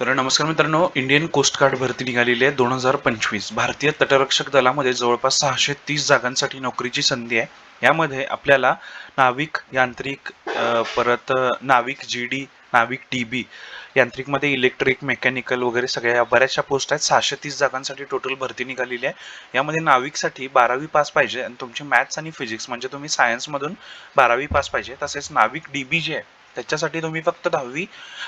तर नमस्कार मित्रांनो इंडियन कोस्ट गार्ड भरती निघालेली आहे दोन हजार पंचवीस. भारतीय तटरक्षक दलामध्ये जवळपास सहाशे तीस जागांसाठी नोकरीची संधी आहे. यामध्ये आपल्याला नाविक यांत्रिक परत नाविक जी डी नाविक डी बी यांत्रिकमध्ये इलेक्ट्रिक मेकॅनिकल वगैरे सगळ्या बऱ्याचशा पोस्ट आहेत. सहाशे तीस जागांसाठी टोटल भरती निघालेली आहे. यामध्ये नाविकसाठी बारावी पास पाहिजे आणि तुमची मॅथ्स आणि फिजिक्स म्हणजे तुम्ही सायन्समधून बारावी पास पाहिजे. तसेच नाविक डी बी जे आहे त्याच्यासाठी तुम्ही फक्त दहावी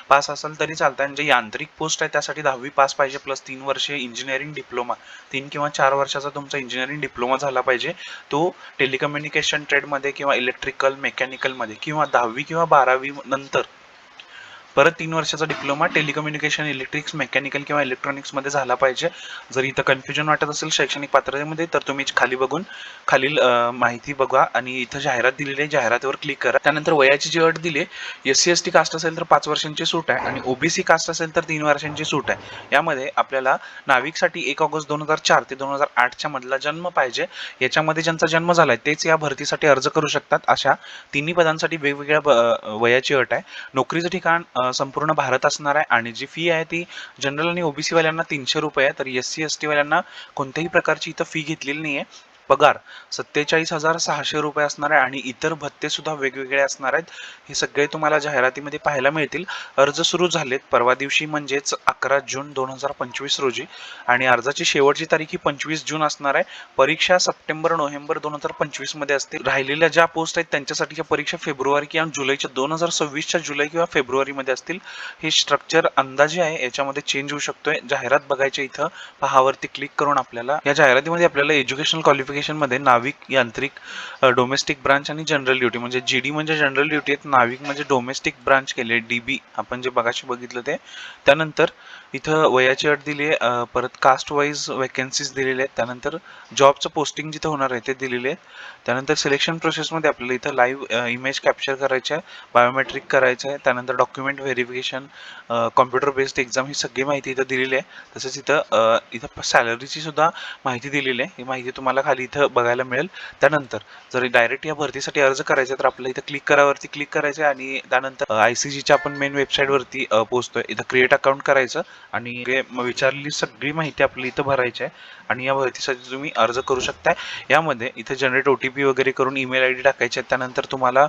पास असाल तरी चालतं आणि जे म्हणजे यांत्रिक पोस्ट आहे त्यासाठी दहावी पास पाहिजे प्लस तीन वर्षे इंजिनिअरिंग डिप्लोमा तीन किंवा चार वर्षाचा तुमचा इंजिनिअरिंग डिप्लोमा झाला पाहिजे. तो टेलिकम्युनिकेशन ट्रेडमध्ये किंवा इलेक्ट्रिकल मेकॅनिकलमध्ये किंवा दहावी किंवा बारावी नंतर परत तीन वर्षाचा डिप्लोमा टेलिकम्युनिकेशन इलेक्ट्रिक्स मेकॅनिकल किंवा इलेक्ट्रॉनिक्समध्ये झाला पाहिजे. जर इथं कन्फ्युजन वाटत असेल शैक्षणिक पात्रतेमध्ये तर तुम्ही खाली बघून खालील माहिती बघा आणि इथं जाहिरात दिलेली आहे जाहिरातीवर क्लिक करा. त्यानंतर वयाची जी अट दिली S C S T caste असेल तर पाच वर्षांची सूट आहे आणि ओबीसी कास्ट असेल तर तीन वर्षांची सूट आहे. यामध्ये आपल्याला नाविकसाठी एक ऑगस्ट दोन हजार चार ते दोन हजार आठच्या मधला जन्म पाहिजे. याच्यामध्ये ज्यांचा जन्म झालाय तेच या भरतीसाठी अर्ज करू शकतात. अशा तिन्ही पदांसाठी वेगवेगळ्या ब- वयाची अट आहे. नोकरीचं ठिकाण संपूर्ण भारत असणार आहे आणि जी फी आहे ती जनरल आणि ओबीसी वाल्यांना तीनशे रुपये आहे. तर एस सी एस टी वाल्यांना कोणत्याही प्रकारची इथं फी घेतलेली नाही आहे पगार सत्तेचाळीस हजार सहाशे रुपये असणार आहे आणि इतर भत्ते सुद्धा वेगवेगळे असणार आहेत. हे सगळे तुम्हाला जाहिरातीमध्ये पाहायला मिळतील. अर्ज सुरू झालेत. परवा दिवशी म्हणजेच अकरा जून दोन हजार पंचवीस रोजी. आणि अर्जाची शेवटची तारीख ही पंचवीस जून असणार आहे. परीक्षा सप्टेंबर नोव्हेंबर दोन हजार पंचवीसमध्ये असतील. राहिलेल्या ज्या पोस्ट आहेत त्यांच्यासाठीच्या परीक्षा फेब्रुवारी किंवा जुलैच्या दोन हजार सव्वीसच्या जुलै किंवा फेब्रुवारीमध्ये असतील. हे स्ट्रक्चर अंदाजे आहे. याच्यामध्ये चेंज होऊ शकतोय. जाहिरात बघायच्या इथं पहावरती क्लिक करून आपल्याला या जाहिरातीमध्ये आपल्याला एज्युकेशनल क्वालिफिकेशन मध्ये नाविक यांत्रिक डोमेस्टिक ब्रांच आणि जनरल ड्युटी म्हणजे जी डी म्हणजे जनरल ड्युटी आहेत. नाविक म्हणजे डोमेस्टिक ब्रांच केले. डी बी आपण जे बघाशी बघितलं ते. त्यानंतर इथं वयाची अट दिली आहे. परत कास्ट वाईज वॅकन्सीज दिलेले आहेत. त्यानंतर जॉबचं पोस्टिंग जिथं होणार आहे ते दिलेले आहेत. त्यानंतर सिलेक्शन प्रोसेसमध्ये आपल्याला इथं लाईव्ह इमेज कॅप्चर करायचं आहे. बायोमेट्रिक करायचं आहे. त्यानंतर document verification computer based exam ही सगळी माहिती इथं दिलेली आहे. तसेच इथं इथं सॅलरीची सुद्धा माहिती दिलेली आहे. ही माहिती तुम्हाला खाली इथं बघायला मिळेल. त्यानंतर जर डायरेक्ट या भरतीसाठी अर्ज करायचा आहे, तर आपल्याला इथं क्लिक करावरती क्लिक करायचं आहे आणि त्यानंतर आय सी जीच्या आपण मेन वेबसाईटवरती पोहोचतोय. इथं क्रिएट अकाउंट करायचं आणि विचारलेली सगळी माहिती आपली इथं भरायची आहे आणि या भरतीसाठी तुम्ही अर्ज करू शकताय. यामध्ये इथे जनरेट ओ टी पी वगैरे करून ईमेल आय डी टाकायची आहे. त्यानंतर तुम्हाला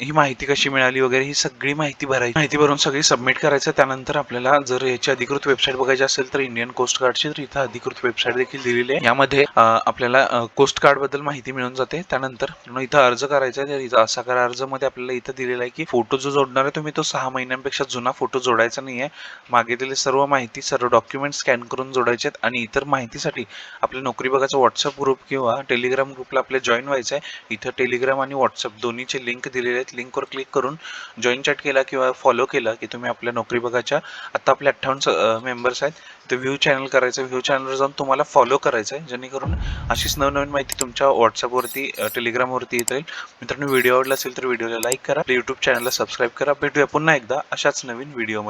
ही माहिती कशी मिळाली वगैरे ही सगळी माहिती भरायची माहिती भरून सगळी सबमिट करायचं त्यानंतर आपल्याला जर याची अधिकृत वेबसाईट बघायची असेल तर इंडियन कोस्ट गार्डची तर इथं अधिकृत वेबसाईट देखील दिलेली आहे. यामध्ये आपल्याला आपल्याला कोस्ट कार्डबद्दल माहिती मिळून जाते. त्यानंतर इथं अर्ज करायचा आहे. तर असा करा अर्जमध्ये आपल्याला इथं दिलेला आहे की फोटो जो जोडणार आहे तुम्ही तो सहा महिन्यांपेक्षा जुना फोटो जोडायचा नाही आहे मागे दिलेली सर्व माहिती सर्व डॉक्युमेंट स्कॅन करून जोडायचे आहेत. आणि इतर माहितीसाठी आपल्या नोकरी बघाचा व्हॉट्सअप ग्रुप किंवा टेलिग्राम ग्रुपला आपल्या जॉईन व्हायचं आहे. इथं टेलिग्राम आणि व्हॉट्सअप दोन्हीचे लिंक दिलेले आहेत. लिंकवर क्लिक करून जॉईन चॅट केला किंवा फॉलो केला की तुम्ही आपल्या नोकरी बघाच्या आता आपले अठ्ठावन्न मेंबर्स आहेत. ते व्ह्यू चॅनल करायचं. व्ह्यू चॅनलवर जाऊन तुम्हाला फॉलो करायचं आहे जेणेकरून अशीच नवनवीन माहिती तुमच्या व्हॉट्सअपवरती टेलिग्रामवरती येत राहील मित्रांनो व्हिडिओ आवडला असेल तर व्हिडिओला लाईक करा. यूट्यूब चॅनलला सबस्क्राईब करा. भेटूया पुन्हा एकदा अशाच नवीन व्हिडिओमध्ये